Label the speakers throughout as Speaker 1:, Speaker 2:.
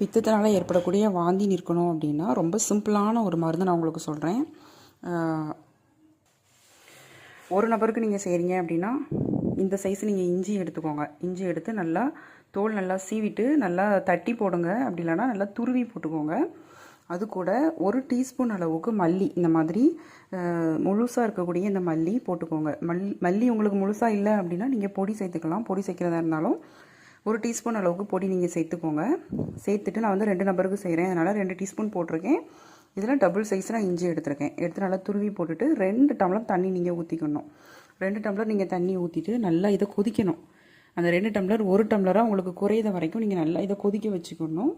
Speaker 1: பித்தத்தினால் ஏற்படக்கூடிய வாந்தி நிற்கணும் அப்படின்னா ரொம்ப சிம்பிளான ஒரு மருந்து நான் உங்களுக்கு சொல்கிறேன் ஒரு நபருக்கு நீங்கள் செய்கிறீங்க அப்படின்னா இந்த சைஸ் நீங்கள் இஞ்சி எடுத்துக்கோங்க. இஞ்சி எடுத்து நல்லா தோல் நல்லா சீவிட்டு நல்லா தட்டி போடுங்க. அப்படி இல்லைன்னா நல்லா துருவி போட்டுக்கோங்க. அது கூட ஒரு டீஸ்பூன் அளவுக்கு மல்லி இந்த மாதிரி முழுசாக இருக்கக்கூடிய இந்த மல்லி போட்டுக்கோங்க. மல் மல்லி உங்களுக்கு முழுசாக இல்லை அப்படின்னா நீங்கள் பொடி சேர்த்துக்கலாம். பொடி சேர்க்கிறதா இருந்தாலும் ஒரு டீஸ்பூன் அளவுக்கு பொடி நீங்கள் சேர்த்துக்கோங்க. சேர்த்துட்டு நான் வந்து ரெண்டு நபருக்கு செய்கிறேன். அதனால் ரெண்டு டீஸ்பூன் போட்டிருக்கேன். இதில் டபுள் சைஸ் நான் இஞ்சி எடுத்திருக்கேன். எடுத்து நல்லா துருவி போட்டுட்டு ரெண்டு டம்ளர் தண்ணி நீங்கள் ஊற்றிக்கணும். ரெண்டு டம்ளர் நீங்கள் தண்ணி ஊற்றிட்டு நல்லா இதை கொதிக்கணும். அந்த ரெண்டு டம்ளர் ஒரு டம்ளராக உங்களுக்கு குறையிற வரைக்கும் நீங்கள் நல்லா இதை கொதிக்க வச்சுக்கணும்.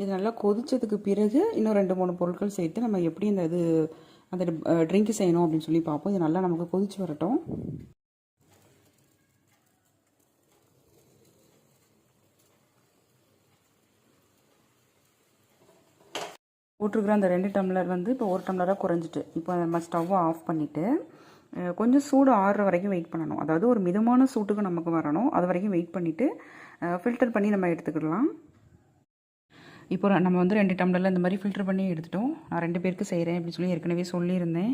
Speaker 1: இது நல்லா கொதித்ததுக்கு பிறகு இன்னும் ரெண்டு மூணு பொருட்கள் சேர்த்து நம்ம எப்படி அந்த இது அந்த ட்ரிங்க் செய்யணும் அப்படின்னு சொல்லி பார்ப்போம். இது நல்லா நமக்கு கொதிச்சு வரட்டும். போட்டிருக்கிற அந்த ரெண்டு டம்ளர் வந்து இப்போ ஒரு டம்ளராக குறைஞ்சிட்டு இப்போ நம்ம ஸ்டவ்வை ஆஃப் பண்ணிவிட்டு கொஞ்சம் சூடு ஆறுற வரைக்கும் வெயிட் பண்ணணும். அதாவது ஒரு மிதமான சூட்டுக்கு நமக்கு வரணும். அது வரைக்கும் வெயிட் பண்ணிவிட்டு ஃபில்டர் பண்ணி நம்ம எடுத்துக்கிடலாம். இப்போ நம்ம வந்து ரெண்டு டம்ளரில் இந்த மாதிரி ஃபில்டர் பண்ணி எடுத்துட்டோம். நான் ரெண்டு பேருக்கு செய்கிறேன் அப்படின்னு சொல்லி ஏற்கனவே சொல்லியிருந்தேன்.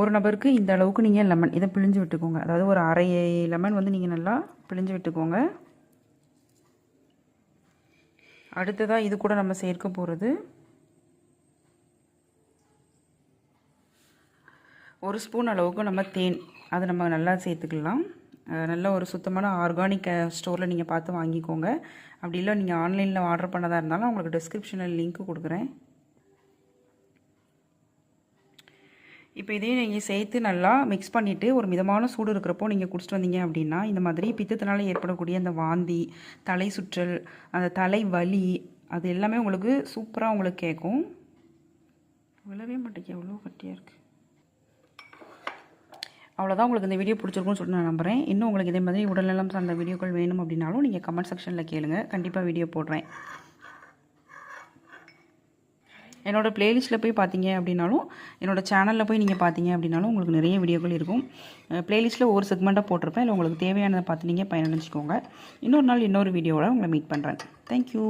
Speaker 1: ஒரு நபருக்கு இந்த அளவுக்கு நீங்கள் லெமன் இதை பிழிஞ்சு விட்டுக்கோங்க. அதாவது ஒரு அரை லெமன் வந்து நீங்கள் நல்லா பிழிஞ்சு விட்டுக்கோங்க. அடுத்ததாக இது கூட நம்ம சேர்க்க போகிறது ஒரு ஸ்பூன் அளவுக்கு நம்ம தேன். அதை நம்ம நல்லா சேர்த்துக்கலாம். நல்ல ஒரு சுத்தமான ஆர்கானிக் ஸ்டோரில் நீங்கள் பார்த்து வாங்கிக்கோங்க. அப்படி இல்லை நீங்கள் ஆன்லைனில் ஆர்டர் பண்ணதாக இருந்தாலும் உங்களுக்கு டிஸ்கிரிப்ஷனில் லிங்க் கொடுக்குறேன். இப்போ இதையும் நீங்கள் சேர்த்து நல்லா மிக்ஸ் பண்ணிவிட்டு ஒரு மிதமான சூடு இருக்கிறப்போ நீங்கள் குடிச்சிட்டு வந்தீங்க அப்படின்னா இந்த மாதிரி பித்தத்தினால ஏற்படக்கூடிய அந்த வாந்தி தலை சுற்றல் அந்த தலை வலி அது எல்லாமே உங்களுக்கு சூப்பராக உங்களுக்கு கேட்கும். விழவே மாட்டேங்க எவ்வளோ கட்டியாக இருக்குது அவ்வளோதான் உங்களுக்கு இந்த வீடியோ பிடிச்சிருக்கும்னு சொல்லிட்டு நான் நம்புகிறேன் இன்னும் உங்களுக்கு இதே மாதிரி உடல்நலம் சார்ந்த வீடியோக்கள் வேணும் அப்படின்னாலும் நீங்கள் கமெண்ட் செக்ஷனில் கேளுங்கள் கண்டிப்பாக வீடியோ போடுறேன். என்னோடய ப்ளேலிஸ்ட்டில் போய் பார்த்தீங்க அப்படின்னாலும் என்னோடய சேனலில் போய் நீங்கள் பார்த்தீங்க அப்படின்னாலும் உங்களுக்கு நிறைய வீடியோக்கள் இருக்கும். ப்ளேலிஸ்ட்டில் ஒரு செக்மெண்ட்டாக போட்டிருப்பேன். இல்லை உங்களுக்கு தேவையானதை பார்த்து நீங்கள் பயனடைஞ்சிக்கோங்க. இன்னொரு நாள் இன்னொரு வீடியோவில் உங்களை மீட் பண்ணுறேன் தேங்க்யூ